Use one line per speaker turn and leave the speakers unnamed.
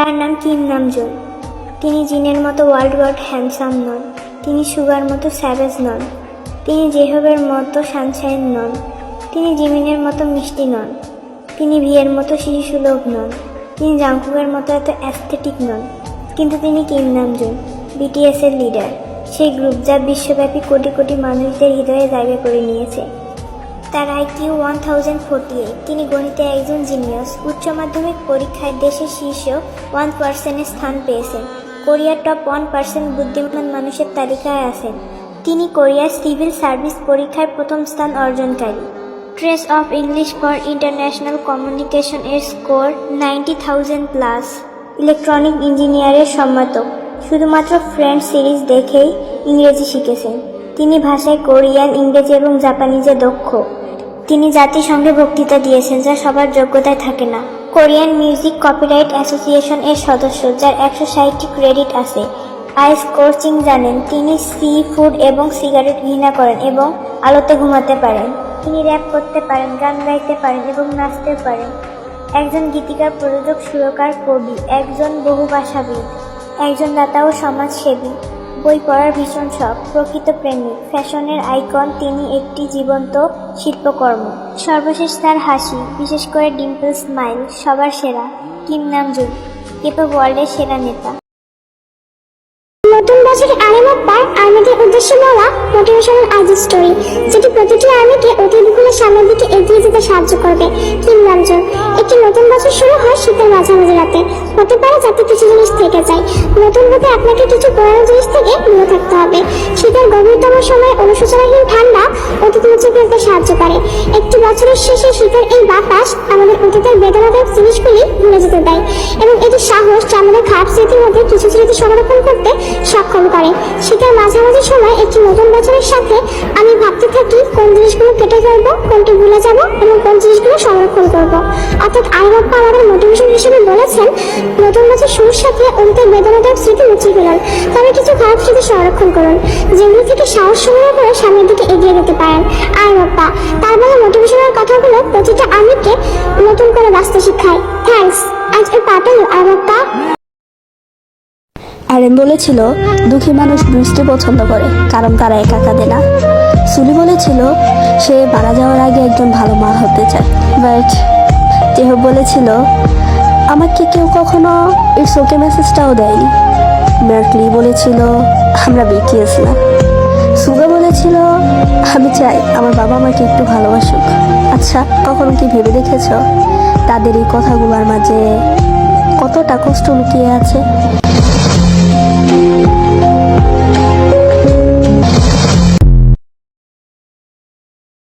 তার নাম Kim Namjoon তিনি জিনের মতো ওয়ার্ল্ড ওয়ার্ড হ্যান্ডসাম নন, তিনি সুগার মতো স্যাভেজ নন, তিনি জেহবের মতো সানশাইন নন, তিনি জিমিনের মতো মিষ্টি নন, তিনি ভিয়ের মতো শিশুসুলভ নন, তিনি জাংকুকের মতো এত অ্যাস্থেটিক নন। কিন্তু তিনি কিম নামজুন বিটিএস এর লিডার। সেই গ্রুপ যা বিশ্বব্যাপী কোটি কোটি মানুষদের হৃদয়ে জায়গা করে নিয়েছে। তার IQ one thousand forty eight. তিনি গণিতে একজন জিনিয়াস। উচ্চ মাধ্যমিক পরীক্ষায় দেশের শীর্ষ ওয়ান পার্সেন্টের স্থান পেয়েছেন। কোরিয়ার টপ ওয়ান পার্সেন্ট বুদ্ধিমান মানুষের তালিকায় আছেন। তিনি কোরিয়ার সিভিল সার্ভিস পরীক্ষায় প্রথম স্থান অর্জনকারী। Trace of English for international communication এর score ninety thousand plus. Electronic ইঞ্জিনিয়ারের সম্মাতক শুধুমাত্র ফ্রেন্ড সিরিজ দেখেই ইংরেজি শিখেছেন। তিনি ভাষায় কোরিয়ান, ইংরেজি এবং জাপানিজে দক্ষ। তিনি জাতিসংঘে বক্তৃতা দিয়েছেন, যা সবার যোগ্যতায় থাকে না। কোরিয়ান মিউজিক কপিরাইট অ্যাসোসিয়েশন এর সদস্য, যার একশো ষাটটি ক্রেডিট আছে। আইস কোচিং জানেন, তিনি সি ফুড এবং সিগারেট ঘৃণা করেন এবং আলোতে ঘুমাতে পারেন। তিনি র্যাপ করতে পারেন, গান গাইতে পারেন এবং নাচতে পারেন। একজন গীতিকার, প্রযোজক, সুরকার, কবি, একজন বহুভাষাবিদ একজন দাতা ও সমাজসেবী। বই পড়ার ভীষণ শখ। প্রকৃত প্রেমিক ফ্যাশনের আইকন, তিনি একটি জীবন্ত শিল্পকর্ম। সর্বশেষ তার হাসি, বিশেষ করে ডিম্পল স্মাইল, সবার সেরা। কিম নামজুন কেপে ওয়ার্ল্ডের সেরা নেতা।
নতুন বছরের আলামত পায় আর্মিদের উদ্দেশ্যে বলা মোটিভেশনাল আইজি স্টোরি, যেটি প্রতিটি আর্মিকে অতিথিগুলোর সামনের দিকে এগিয়ে যেতে সাহায্য করবে। কিম নামজুন একটি নতুন বছর শুরু হয় শীতের মাঝামাঝি রাতে। হতে পারে যাতে কিছু জিনিস থেকে যায়। নতুন হতে আপনাকে কিছু পুরানো জিনিস হবে। শীতের গভীরতম সময়ে অনুশোচনাহীন ঠান্ডা অতীত মুছে ফেলতে সাহায্য করে। একটি বছরের শেষে শীতের এই বাতাস আমাদের অতীতের বেদনাদায়ক জিনিসগুলি ভুলে যেতে দেয় এবং এটি সাহস যা আমাদের খারাপ স্মৃতির মধ্যে কিছু স্মৃতি সংরক্ষণ করতে সক্ষম করে। শীতের মাঝামাঝি সময় একটি নতুন বছরের সাথে আমি ভাবতে থাকি কোন জিনিসগুলো কেটে ফেলব, কোনটি ভুলে সংরক্ষণ করব অর্থাৎ আইবাপ্পা আমাদের মোটিভেশন হিসেবে বলেছেন, নতুন বছর শুরুর সাথে অতীতের বেদনাদায়ক স্মৃতি মুছে ফেলুন। তবে কিছু খারাপ স্মৃতি সংরক্ষণ করুন। যেগুলো থেকে সাহস সংগ্রহ করে সামনের দিকে এগিয়ে যেতে পারেন। আইবাপ্পা তার বলে মোটিভেশনের কথাগুলো প্রতিটা আমিকে নতুন করে বাঁচতে শিখায়। থ্যাঙ্কস আজ এ পাঠালো আইবাপ্পা
আরেন বলেছিল, দুঃখী মানুষ বৃষ্টি পছন্দ করে, কারণ তারা একা কাঁদে না। সুলি বলেছিল সে মারা যাওয়ার আগে একজন ভালো মা হতে চায়। বাট যেহব বলেছিল, আমাকে কেউ কখনো ইটস ওকে মেসেজটাও দেয়নি। মেরকলি বলেছিল, আমরা বিকিয়েস না সুগা বলেছিল, আমি চাই আমার বাবা আমাকে একটু ভালোবাসুক। আচ্ছা কখনো কি ভেবে দেখেছ তাদের এই কথাগুলোর মাঝে কতটা কষ্ট লুকিয়ে আছে?